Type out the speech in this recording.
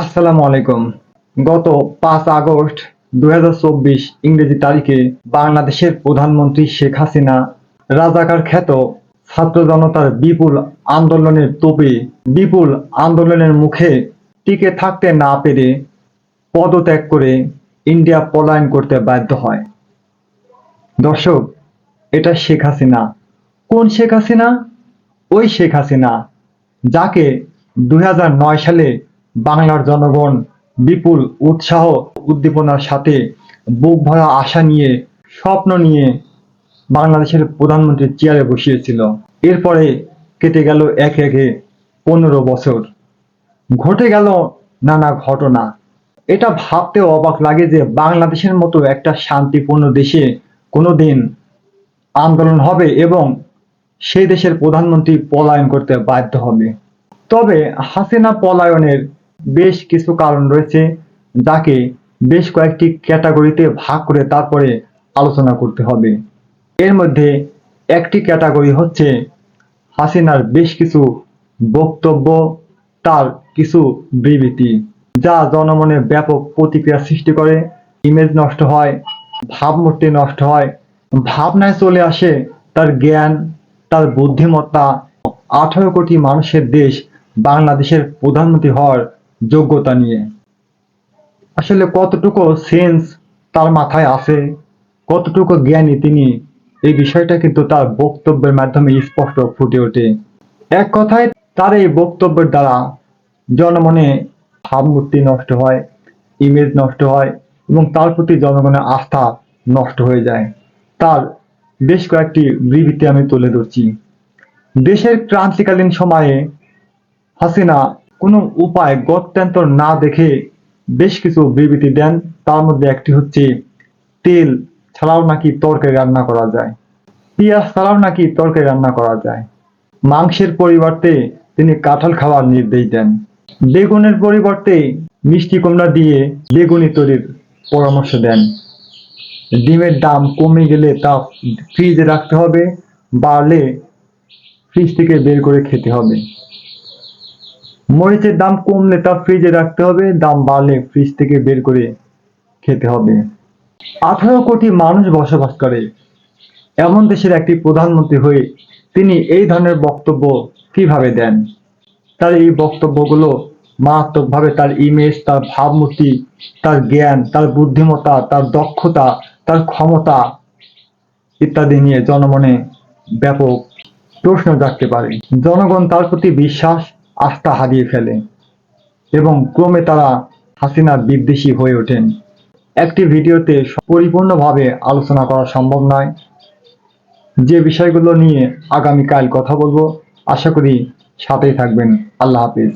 আসসালামু আলাইকুম। গত পাঁচ আগস্ট দু হাজার চব্বিশ ইংরেজি তারিখে বাংলাদেশের প্রধানমন্ত্রী শেখ হাসিনা রাজাকার খ্যাত ছাত্র জনতার বিপুল আন্দোলনের তোপে বিপুল আন্দোলনের মুখে টিকে থাকতে না পেরে পদত্যাগ করে ইন্ডিয়া পলায়ন করতে বাধ্য হয়। দর্শক, এটা শেখ হাসিনা। কোন শেখ হাসিনা? ওই শেখ হাসিনা, যাকে দু হাজার নয় সালে বাংলার জনগণ বিপুল উৎসাহ উদ্দীপনার সাথে বুক ভরা আশা নিয়ে স্বপ্ন নিয়ে বাংলাদেশের প্রধানমন্ত্রীর চেয়ারে বসিয়েছিল। এরপরে কেটে গেল একে একে পনেরো বছর। ঘটে গেল নানা ঘটনা। এটা ভাবতে অবাক লাগে যে বাংলাদেশের মতো একটা শান্তিপূর্ণ দেশে কোনোদিন আন্দোলন হবে এবং সেই দেশের প্রধানমন্ত্রী পলায়ন করতে বাধ্য হবে। তবে হাসিনা পলায়নের বেশ কিছু কারণ রয়েছে যাকে বেশ কয়েকটি ক্যাটাগরিতে ভাগ করে তারপরে আলোচনা করতে হবে। এর মধ্যে একটি ক্যাটাগরি হচ্ছে হাসিনার বেশ কিছু বক্তব্য, তার কিছু বিবৃতি, যা জনমনে ব্যাপক প্রতিক্রিয়া সৃষ্টি করে। ইমেজ নষ্ট হয়, ভাবমূর্তি নষ্ট হয়, ভাবনায় চলে আসে তার জ্ঞান, তার বুদ্ধিমত্তা। আঠারো কোটি মানুষের দেশ বাংলাদেশের প্রধানমন্ত্রী হওয়ার যোগ্যতা নিয়ে। আসলে কতটুকু সেন্স তার মাথায় আছে, কতটুকু জ্ঞানী তিনি, এই বিষয়টা কিন্তু তার বক্তব্যের মাধ্যমে স্পষ্ট ফুটে ওঠে। এক কথায়, তার এই বক্তব্যের দ্বারা জনমনে ভাবমূর্তি নষ্ট হয় ইমেজ নষ্ট হয় এবং তার প্রতি জনগণের আস্থা নষ্ট হয়ে যায়। তার বেশ কয়েকটি বিবৃতি আমি তুলে ধরছি। দেশের ক্রান্তিকালীন সময়ে হাসিনা কোনো উপায় গত্যন্তর না দেখে বেশ কিছু বিবৃতি দেন। তার মধ্যে একটি হচ্ছে, তেল ছাড়াও নাকি তরকারি রান্না করা যায়? পেঁয়াজ ছাড়াও নাকি তরকারি রান্না করা যায়? মাংসের পরিবর্তে তিনি কাঁঠাল খাওয়ার নির্দেশ দেন। বেগুনের পরিবর্তে মিষ্টি কুমড়া দিয়ে বেগুনি তৈরির পরামর্শ দেন। ডিমের দাম কমে গেলে তা ফ্রিজে রাখতে হবে, বাড়লে ফ্রিজ থেকে বের করে খেতে হবে। মরিচের দাম কমলে তা ফ্রিজে রাখতে হবে, দাম বাড়লে ফ্রিজ থেকে বের করে খেতে হবে। আঠারো কোটি মানুষ বসবাস করে। এমন দেশের একটি প্রধানমন্ত্রী হয়ে তিনি এই ধরনের বক্তব্য কীভাবে দেন? তার এই বক্তব্যগুলো মারাত্মকভাবে তার ইমেজ তার ভাবমূর্তি, তার জ্ঞান, তার বুদ্ধিমত্তা, তার দক্ষতা, তার ক্ষমতা ইত্যাদি নিয়ে জনমনে ব্যাপক প্রশ্ন জাগতে পারে। জনগণ তার প্রতি বিশ্বাস আস্থা হারিয়ে ফেলে এবং ক্রমে তারা হাসিনা বিদ্বেষী হয়ে ওঠেন। একটি ভিডিওতে পরিপূর্ণভাবে আলোচনা করা সম্ভব নয়। যে বিষয়গুলো নিয়ে আগামীকাল কথা বলব, আশা করি সাথেই থাকবেন। আল্লাহ হাফিজ।